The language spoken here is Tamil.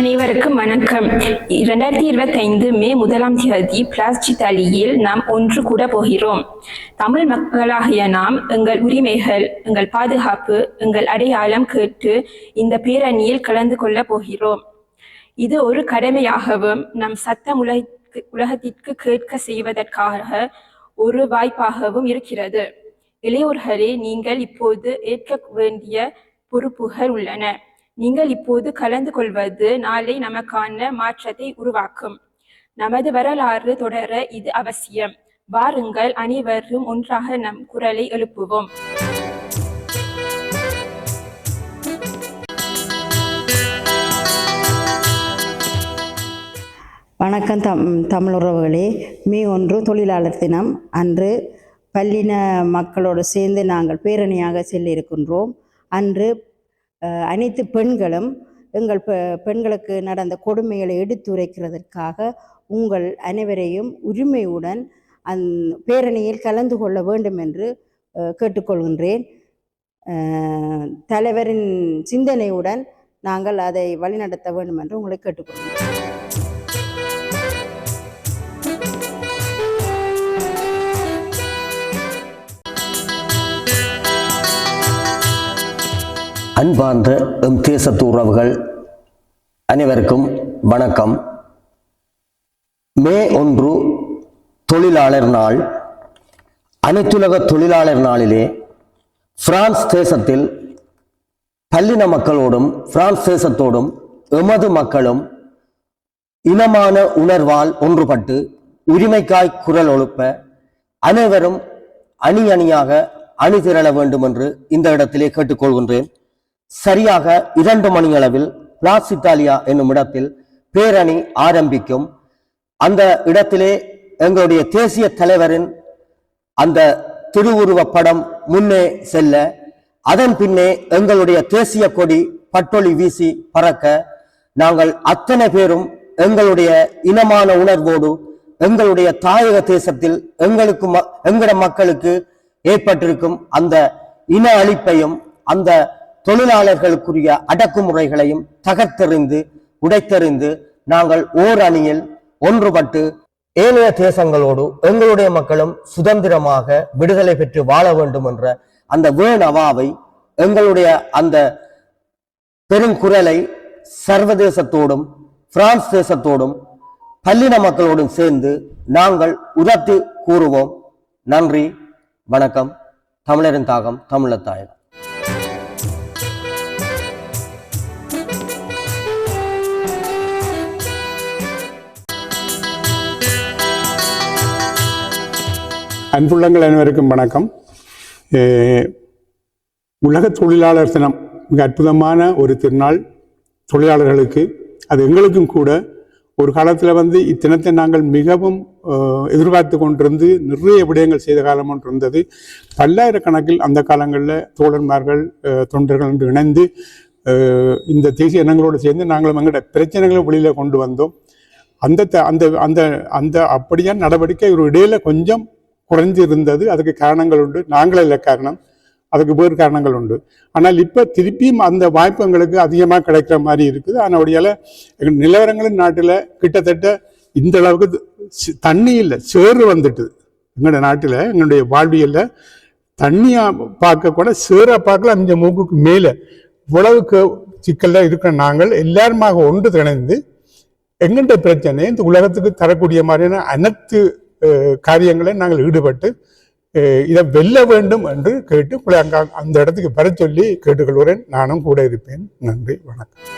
அனைவருக்கும் வணக்கம். இரண்டாயிரத்தி இருபத்தைந்து மே முதலாம் தேதி பிளாஸ்டிக் அலியில் நாம் ஒன்று கூட போகிறோம். தமிழ் மக்களாகிய நாம் எங்கள் உரிமைகள் எங்கள் பாதுகாப்பு எங்கள் அடையாளம் கேட்டு இந்த பேரணியில் கலந்து கொள்ளப் போகிறோம். இது ஒரு கடமையாகவும் நம் சத்தம் உலக உலகத்திற்கு கேட்க செய்வதற்காக ஒரு வாய்ப்பாகவும் இருக்கிறது. இளையோர்களே நீங்கள் இப்போது ஏற்க வேண்டிய பொறுப்புகள் உள்ளன. நீங்கள் இப்போது கலந்து கொள்வது நாளை நமக்கான மாற்றத்தை உருவாக்கும். நமது வரலாறு தொடர இது அவசியம். வாருங்கள் அனைவரும் ஒன்றாக நம் குரலை எழுப்புவோம். வணக்கம் தம் தமிழுறவுகளே மே ஒன்று தொழிலாளர் தினம். அன்று பல்லின மக்களோடு சேர்ந்து நாங்கள் பேரணியாக செல்ல இருக்கின்றோம் அன்று அனைத்து பெண்களும் எங்கள் பெ- பெண்களுக்கு நடந்த கொடுமைகளை எடுத்துரைக்கிறதற்காக உங்கள் அனைவரையும் உரிமையுடன் அந் பேரணியில் கலந்து கொள்ள வேண்டும் என்று கேட்டுக்கொள்கின்றேன். தலைவரின் சிந்தனையுடன் நாங்கள் அதை வழிநடத்த வேண்டும் என்று உங்களை கேட்டுக்கொள்கிறேன். அன்பார்ந்த எம் தேசத்து உறவுகள் அனைவருக்கும் வணக்கம். மே ஒன்று தொழிலாளர் நாள். அனைத்துலக தொழிலாளர் நாளிலே பிரான்ஸ் தேசத்தில் பல்லின மக்களோடும் பிரான்ஸ் தேசத்தோடும் எமது மக்களும் இனமான உணர்வால் ஒன்றுபட்டு உரிமைக்காய் குரல் எழுப்ப அனைவரும் அணி அணியாக அணி திரள வேண்டும் என்று இந்த இடத்திலே கேட்டுக்கொள்கின்றேன். சரியாக இரண்டு மணியளவில் பிளாஸ் இட்டாலியா என்னும் இடத்தில் பேரணி ஆரம்பிக்கும். அந்த இடத்திலே எங்களுடைய தேசிய தலைவரின் அந்த திருவுருவப் படம் முன்னே செல்ல அதன் பின்னே எங்களுடைய தேசிய கொடி பட்டொளி வீசி பறக்க நாங்கள் அத்தனை பேரும் எங்களுடைய இனமான உணர்வோடு எங்களுடைய தாயக தேசத்தில் எங்களுக்கு ம- மக்களுக்கு ஏற்பட்டிருக்கும் அந்த இன அழிப்பையும் அந்த தொழிலாளர்களுக்குரிய அடக்குமுறைகளையும் தகர்த்தெறிந்து உடைத்தெறிந்து நாங்கள் ஓர் அணியில் ஒன்றுபட்டு ஏனைய தேசங்களோடு எங்களுடைய மக்களும் சுதந்திரமாக விடுதலை பெற்று வாழ வேண்டும் என்ற அந்த வேணவாவை எங்களுடைய அந்த பெருங்குரலை சர்வதேசத்தோடும் பிரான்ஸ் தேசத்தோடும் பல்லின மக்களோடும் சேர்ந்து நாங்கள் உரத்து கூறுவோம். நன்றி வணக்கம். தமிழரின் தாகம் தமிழத்தாயகம் அன்புள்ளங்கள் அனைவருக்கும் வணக்கம். உலக தொழிலாளர் தினம் மிக அற்புதமான ஒரு திருநாள் தொழிலாளர்களுக்கு. அது எங்களுக்கும் கூட ஒரு காலத்தில் வந்து இத்தினத்தை நாங்கள் மிகவும் எதிர்பார்த்து கொண்டிருந்து நிறைய விடயங்கள் செய்த காலம் ஒன்று இருந்தது. பல்லாயிரக்கணக்கில் அந்த காலங்களில் தோழன்மார்கள் தொண்டர்கள் என்று இணைந்து இந்த தேசிய இனங்களோடு சேர்ந்து நாங்களும் எங்களோட பிரச்சனைகளை வெளியில் கொண்டு வந்தோம். அந்த அந்த அந்த அந்த அப்படியான நடவடிக்கை ஒரு இடையில கொஞ்சம் குறைஞ்சிருந்தது. அதுக்கு காரணங்கள் உண்டு நாங்களே இல்லை காரணம். அதுக்கு வேறு காரணங்கள் உண்டு ஆனால் இப்போ திருப்பியும் அந்த வாய்ப்பு எங்களுக்கு அதிகமாக கிடைக்கிற மாதிரி இருக்குது. அதனுடைய எங்கள் நிலவரங்களும் நாட்டில் கிட்டத்தட்ட இந்த அளவுக்கு தண்ணி இல்லை சேறு வந்துட்டுது எங்களோட நாட்டில் எங்களுடைய வாழ்வியலில் தண்ணியாக பார்க்க கூட பார்க்கல அந்த மூக்குக்கு மேலே. இவ்வளவுக்கு சிக்கலில் இருக்கிற நாங்கள் எல்லாருமாக ஒன்று திணைந்து எங்கள்கிட்ட பிரச்சனை இந்த உலகத்துக்கு தரக்கூடிய மாதிரியான அனைத்து காரியங்களை நாங்கள் ஈடுபட்டு இதை வெல்ல வேண்டும் என்று கேட்டு அங்க அந்த இடத்துக்கு வர சொல்லி கேட்டுக்கொள்கிறேன். நானும் கூட இருப்பேன். நன்றி. வணக்கம்.